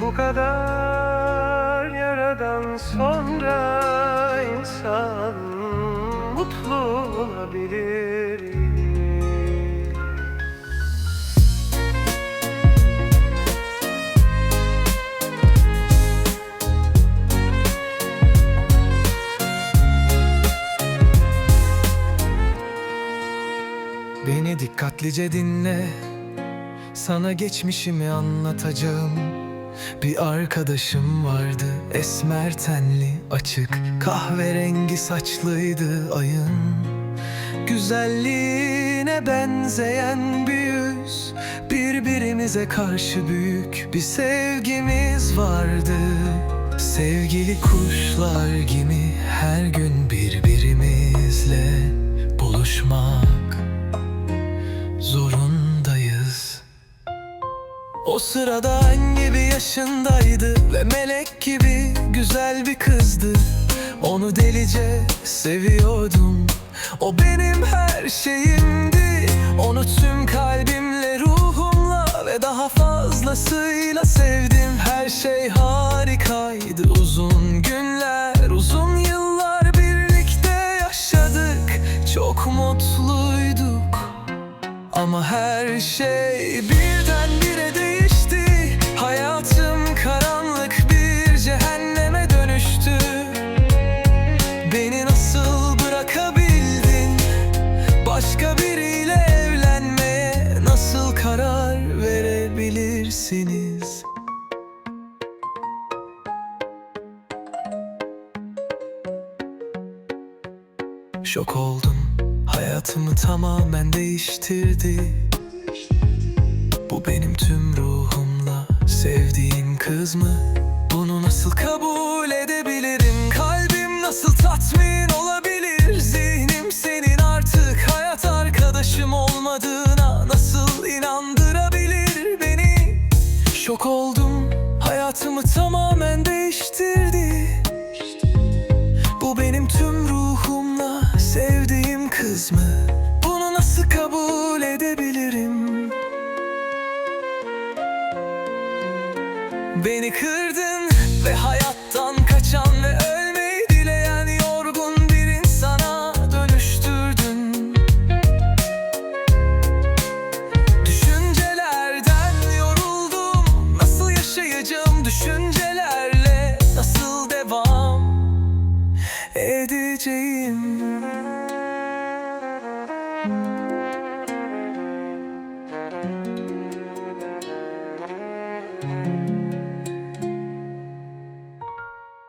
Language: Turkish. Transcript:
Bu kadar yaradan sonra insan mutlu olabilir. Beni dikkatlice dinle Sana geçmişimi anlatacağım bir arkadaşım vardı esmer tenli açık Kahverengi saçlıydı ayın. Güzelliğine benzeyen bir yüz Birbirimize karşı büyük bir sevgimiz vardı. Sevgili kuşlar gibi her gün birbirimizle buluşmak zorundayız. O sırada anne 17 yaşındaydı ve melek gibi güzel bir kızdı. Onu delice seviyordum. O benim her şeyimdi. Onu tüm kalbimle, ruhumla ve daha fazlasıyla sevdim. Her şey harikaydı. Uzun günler, uzun yıllar birlikte yaşadık. Çok mutluyduk. Ama her şey birden verebilirsiniz Şok oldum. Hayatımı tamamen değiştirdi. Bu benim tüm ruhumla sevdiğim kız mı? Şok oldum Hayatımı tamamen değiştirdi bu benim tüm ruhumla sevdiğim kız mı? Bunu nasıl kabul edebilirim? Beni kırdın ve hayatta thank you